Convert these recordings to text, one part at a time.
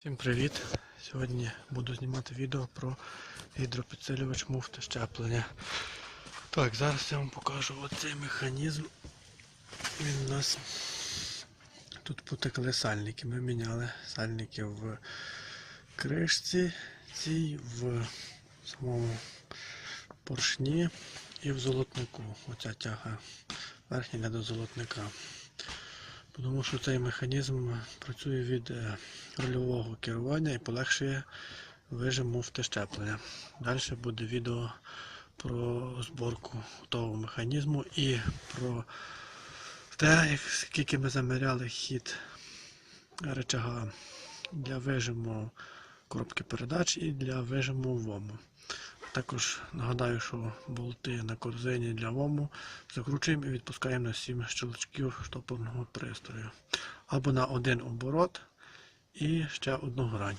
Всім привіт! Сьогодні буду знімати відео про гідропідсилювач муфти щеплення. Так, зараз я вам покажу оцей механізм. Він у нас тут потекли сальники. Ми міняли сальники в кришці, цій, в самому поршні і в золотнику. Оця тяга верхня до золотника. Тому що цей механізм працює від е, рульового керування і полегшує вижим муфти щеплення. Далі буде відео про зборку того механізму і про те, скільки ми заміряли хід речага для вижиму коробки передач і для вижиму ВОМу. Також нагадаю, що болти на корзині для ВОМу закручуємо і відпускаємо на 7 щелчків штопорного пристрою. Або на один оборот і ще одну грань.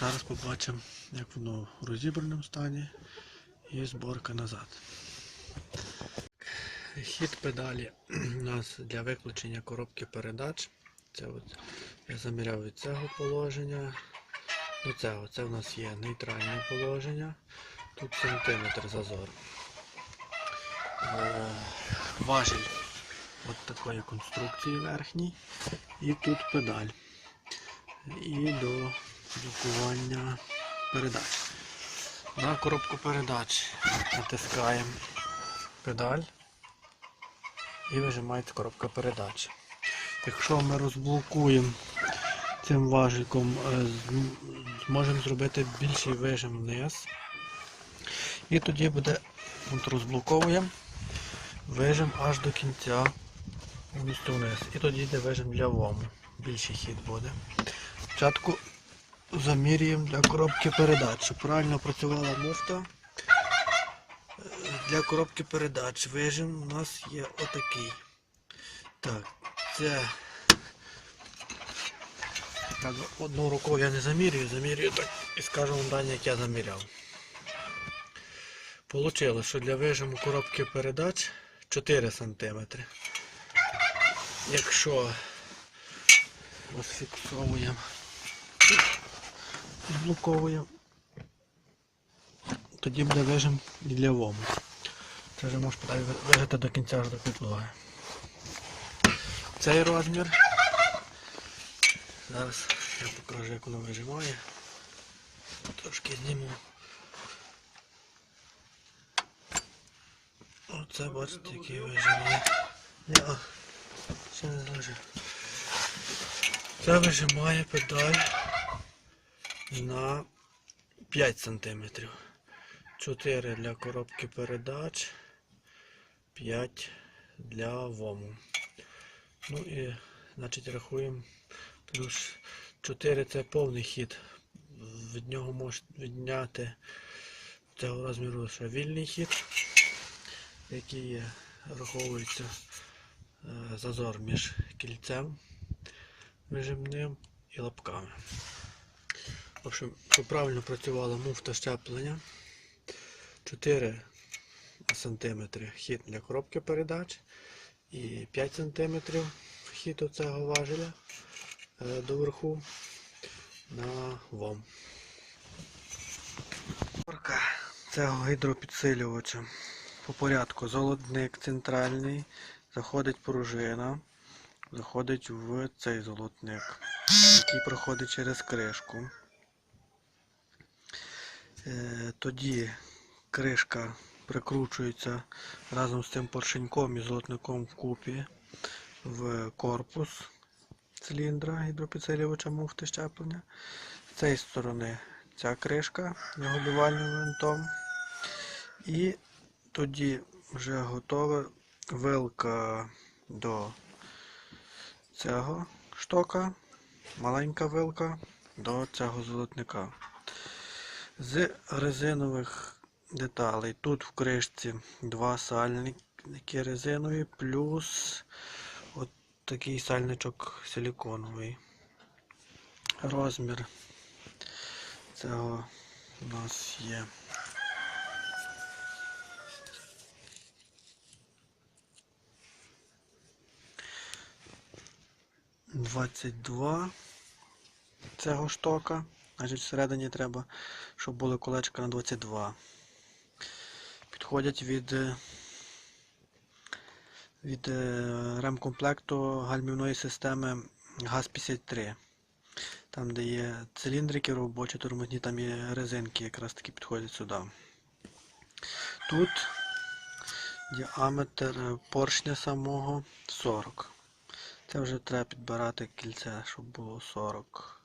Зараз побачимо, як воно в розібраному стані і зборка назад. Хід педалі у нас для виключення коробки передач. Це от я заміряв від цього положення до цього. Це у нас є нейтральне положення. Тут сантиметр зазор. Е, Важіль от такої конструкції верхній. І тут педаль. І до блокування передач. На коробку передач натискаємо педаль і вижимається коробка передач. Якщо ми розблокуємо цим важиком, е, зможемо зробити більший вижим вниз. І тоді буде розблоковуємо, вижим аж до кінця повністю вниз. І тоді йде вижим для вому. Більший хід буде. Спочатку замірюємо для коробки передач, щоб правильно працювала муфта. Для коробки передач вижим у нас є отакий. Так, це так, одну рукою я не замірюю, замірюю так і скажу вам далі, як я заміряв. Получилось, що для вижиму коробки передач 4 см. Якщо розфіксовуємо, зблоковуємо, тоді буде вижим і вому. Це вже можеш подати вижити до кінця аж до підлоги. Цей розмір. Зараз я покажу, як воно вижимає. Трошки зніму. Оце бачите, який вижимає. Я ще не зложив. Це вижимає педаль на 5 см. 4 для коробки передач, 5 для вому. Ну і значить рахуємо. Плюс 4 це повний хід. Від нього можна відняти цього розміру ще вільний хід, який є, раховується е, зазор між кільцем вижимним і лапками. В общем, щоб правильно працювала муфта щеплення, 4 см хід для коробки передач і 5 см хід оцього важеля доверху на. Порка цього гідропідсилювача по порядку. Золотник центральний, заходить пружина, заходить в цей золотник, який проходить через кришку. Е, Тоді кришка прикручується разом з цим поршеньком і золотником вкупі в корпус циліндра гідропідсилювача муфти щеплення. З цієї сторони ця кришка регулювальним винтом. І тоді вже готова вилка до цього штока, маленька вилка до цього золотника. З резинових деталей тут в кришці два сальники резинові, плюс от такий сальничок силиконовий. Розмір цього у нас є. Двадцять два цього штока. Значить, всередині треба, щоб були колечка на 22. Підходять від, е, від е, ремкомплекту гальмівної системи ГАЗ-53. Там, де є циліндрики робочі, тормозні, там є резинки, якраз таки підходять сюди. Тут діаметр е, поршня самого 40. Це вже треба підбирати кільце, щоб було 40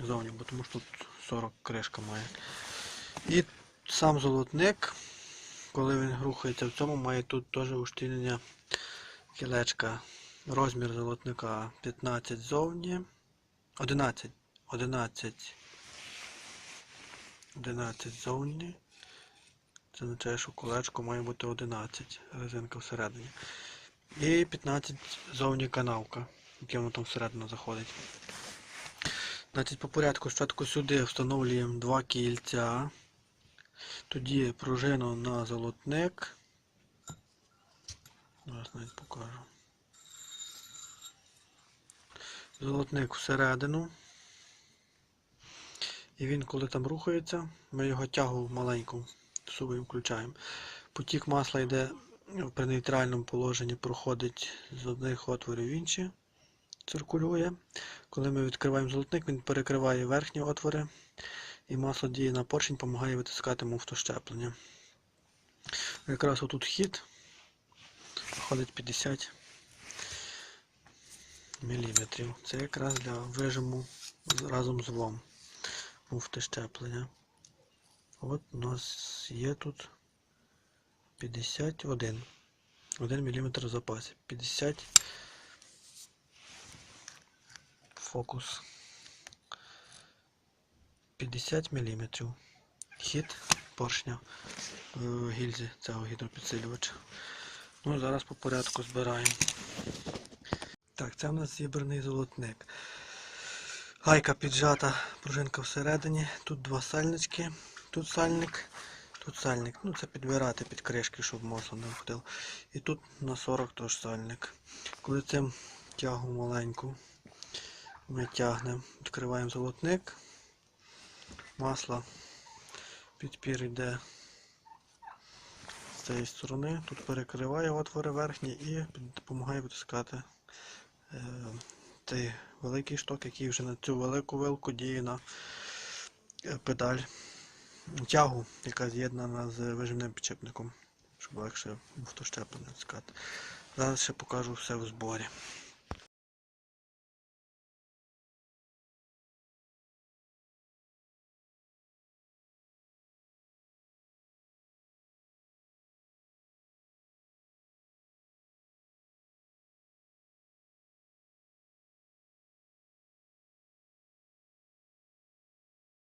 зовні, бо тому що тут 40 кришка має. І сам золотник, коли він рухається в цьому, має тут теж ущільнення кілечка. Розмір золотника 15 зовні. 11. 11. 11 зовні. Це означає, що колечко має бути 11. Резинка всередині. І 15 зовні канавка, яке воно там всередину заходить. Значить, по порядку спочатку сюди встановлюємо два кільця. Тоді пружину на золотник. Зараз навіть покажу. Золотник всередину. І він, коли там рухається, ми його тягу маленьку собі включаємо. Потік масла йде при нейтральному положенні, проходить з одних отворів в інші, циркулює. Коли ми відкриваємо золотник, він перекриває верхні отвори, і масло діє на поршень, допомагає витискати муфту щеплення. Якраз отут хід виходить 50 мм. Це якраз для вижиму разом з вом муфти щеплення. От у нас є тут 51. 1 мм в запасі. 50 фокус. 50 мм. Хід поршня в гільзі цього гідропідсилювача. Ну, зараз по порядку збираємо. Так, це в нас зібраний золотник. Гайка піджата, пружинка всередині. Тут два сальнички. Тут сальник, тут сальник. Ну це підбирати під кришки, щоб масло не входило. І тут на 40 теж сальник. Коли цим тягу маленьку ми тягнемо, відкриваємо золотник. Масло підпір йде цієї сторони. Тут перекриває отвори верхні і допомагає витискати е, цей великий шток, який вже на цю велику вилку діє на е, педаль тягу, яка з'єднана з вижимним підчепником, щоб легше автощеплення натискати. Зараз ще покажу все в зборі.